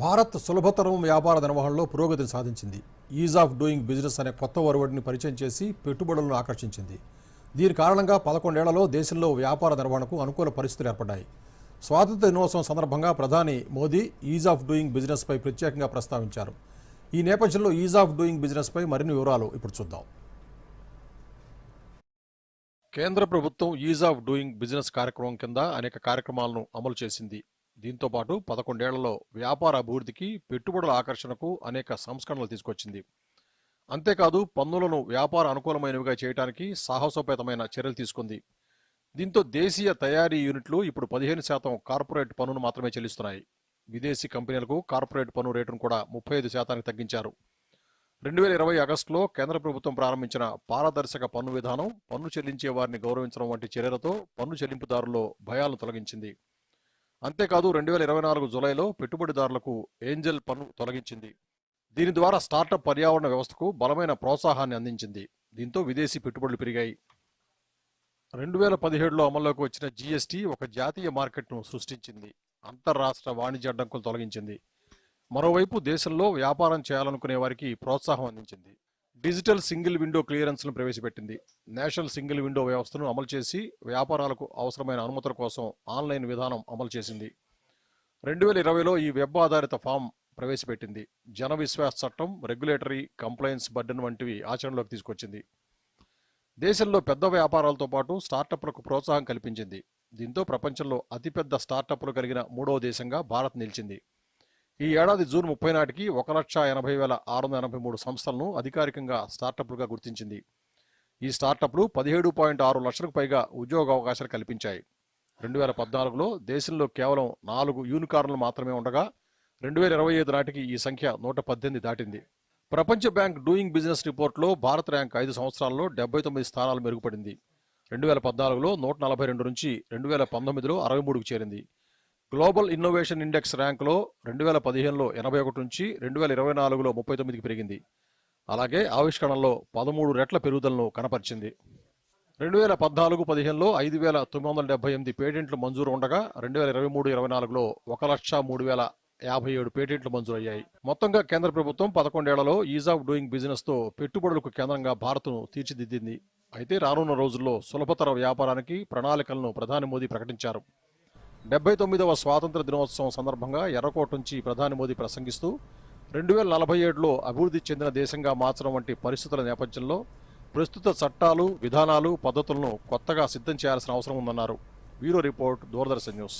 భారత్ సులభతరం వ్యాపార నిర్వహణలో పురోగతిని సాధించింది. ఈజ్ ఆఫ్ డూయింగ్ బిజినెస్ అనే కొత్త ఒరవడిని పరిచయం చేసి పెట్టుబడులను ఆకర్షించింది. దీని కారణంగా పదకొండేళ్ళలో దేశంలో వ్యాపార నిర్వహణకు అనుకూల పరిస్థితులు ఏర్పడ్డాయి. స్వాతంత్ర దినోత్సవం సందర్భంగా ప్రధాని మోదీ ఈజ్ ఆఫ్ డూయింగ్ బిజినెస్పై ప్రత్యేకంగా ప్రస్తావించారు. ఈ నేపథ్యంలో ఈజ్ ఆఫ్ డూయింగ్ బిజినెస్పై మరిన్ని వివరాలు ఇప్పుడు చూద్దాం. కేంద్ర ప్రభుత్వం ఈజ్ ఆఫ్ డూయింగ్ బిజినెస్ కార్యక్రమం కింద అనేక కార్యక్రమాలను అమలు చేసింది. దీంతో పాటు పదకొండేళ్ళలో వ్యాపార అభివృద్ధికి పెట్టుబడుల ఆకర్షణకు అనేక సంస్కరణలు తీసుకొచ్చింది. అంతేకాదు పన్నులను వ్యాపార అనుకూలమైనవిగా చేయడానికి సాహసోపేతమైన చర్యలు తీసుకుంది. దీంతో దేశీయ తయారీ యూనిట్లు ఇప్పుడు పదిహేను శాతం కార్పొరేట్ పన్నును మాత్రమే చెల్లిస్తున్నాయి. విదేశీ కంపెనీలకు కార్పొరేట్ పన్ను రేటును కూడా ముప్పై ఐదు శాతానికి తగ్గించారు. రెండు వేల ఇరవై ఆగస్టులో కేంద్ర ప్రభుత్వం ప్రారంభించిన పారదర్శక పన్ను విధానం పన్ను చెల్లించే వారిని గౌరవించడం వంటి చర్యలతో పన్ను చెల్లింపుదారుల్లో భయాలను తొలగించింది. అంతేకాదు రెండు వేల ఇరవై నాలుగు జులైలో పెట్టుబడిదారులకు ఏంజల్ పన్ను తొలగించింది. దీని ద్వారా స్టార్టప్ పర్యావరణ వ్యవస్థకు బలమైన ప్రోత్సాహాన్ని అందించింది. దీంతో విదేశీ పెట్టుబడులు పెరిగాయి. రెండు వేల పదిహేడులో అమల్లోకి వచ్చిన జీఎస్టీ ఒక జాతీయ మార్కెట్ను సృష్టించింది. అంతర్రాష్ట్ర వాణిజ్య అడ్డంకులు తొలగించింది. మరోవైపు దేశంలో వ్యాపారం చేయాలనుకునే వారికి ప్రోత్సాహం అందించింది. డిజిటల్ సింగిల్ విండో క్లియరెన్స్ను ప్రవేశపెట్టింది. నేషనల్ సింగిల్ విండో వ్యవస్థను అమలు చేసి వ్యాపారాలకు అవసరమైన అనుమతుల కోసం ఆన్లైన్ విధానం అమలు చేసింది. రెండు వేల ఇరవైలో ఈ వెబ్ ఆధారిత ఫామ్ ప్రవేశపెట్టింది. జన విశ్వాస చట్టం రెగ్యులేటరీ కంప్లైన్స్ బర్డెన్ వంటివి ఆచరణలోకి తీసుకొచ్చింది. దేశంలో పెద్ద వ్యాపారాలతో పాటు స్టార్టప్లకు ప్రోత్సాహం కల్పించింది. దీంతో ప్రపంచంలో అతిపెద్ద స్టార్టప్లు కలిగిన మూడవ దేశంగా భారత్ నిలిచింది. ఈ ఏడాది జూన్ ముప్పై నాటికి ఒక లక్ష ఎనభై వేల ఆరు వందల ఎనభై మూడు సంస్థలను అధికారికంగా స్టార్టప్లుగా గుర్తించింది. ఈ స్టార్టప్లు పదిహేడు పాయింట్ ఆరు లక్షలకు పైగా ఉద్యోగ అవకాశాలు కల్పించాయి. రెండు వేల పద్నాలుగులో దేశంలో కేవలం నాలుగు యూనికార్లు మాత్రమే ఉండగా రెండు వేల ఇరవై ఐదు నాటికి ఈ సంఖ్య నూట పద్దెనిమిది దాటింది. ప్రపంచ బ్యాంక్ డూయింగ్ బిజినెస్ రిపోర్ట్లో భారత్ ర్యాంక్ ఐదు సంవత్సరాల్లో డెబ్బై తొమ్మిది స్థానాలు మెరుగుపడింది. రెండు వేల పద్నాలుగులో నూట నలభై రెండు నుంచి రెండు వేల పంతొమ్మిదిలో అరవై మూడుకు చేరింది. గ్లోబల్ ఇన్నోవేషన్ ఇండెక్స్ ర్యాంకులో రెండు వేల పదిహేనులో ఎనభై ఒకటి నుంచి రెండు వేల ఇరవై నాలుగులో ముప్పై తొమ్మిదికి పెరిగింది. అలాగే ఆవిష్కరణలో పదమూడు రెట్ల పెరుగుదలను కనపరిచింది. రెండు వేల పద్నాలుగు పదిహేనులో ఐదు వేల తొమ్మిది వందల డెబ్బై ఎనిమిది పేటెంట్లు మంజూరు ఉండగా రెండు వేల ఇరవై మూడు ఇరవై నాలుగులో ఒక లక్ష మూడు వేల యాభై ఏడు పేటెంట్లు మంజూరయ్యాయి. మొత్తంగా కేంద్ర ప్రభుత్వం పదకొండేళ్ళలో ఈజ్ ఆఫ్ డూయింగ్ బిజినెస్తో పెట్టుబడులకు కేంద్రంగా భారత్ను తీర్చిదిద్దింది. అయితే రానున్న రోజుల్లో సులభతర వ్యాపారానికి ప్రణాళికలను ప్రధాని మోదీ ప్రకటించారు. డెబ్బై తొమ్మిదవ స్వాతంత్ర దినోత్సవం సందర్భంగా ఎర్రకోట నుంచి ప్రధాని మోదీ ప్రసంగిస్తూ రెండు వేల నలభై ఏడులో అభివృద్ధి చెందిన దేశంగా మార్చడం వంటి పరిస్థితుల నేపథ్యంలో ప్రస్తుత చట్టాలు విధానాలు పద్ధతులను కొత్తగా సిద్ధం చేయాల్సిన అవసరం ఉందన్నారు. Bureau report Doordarshan news.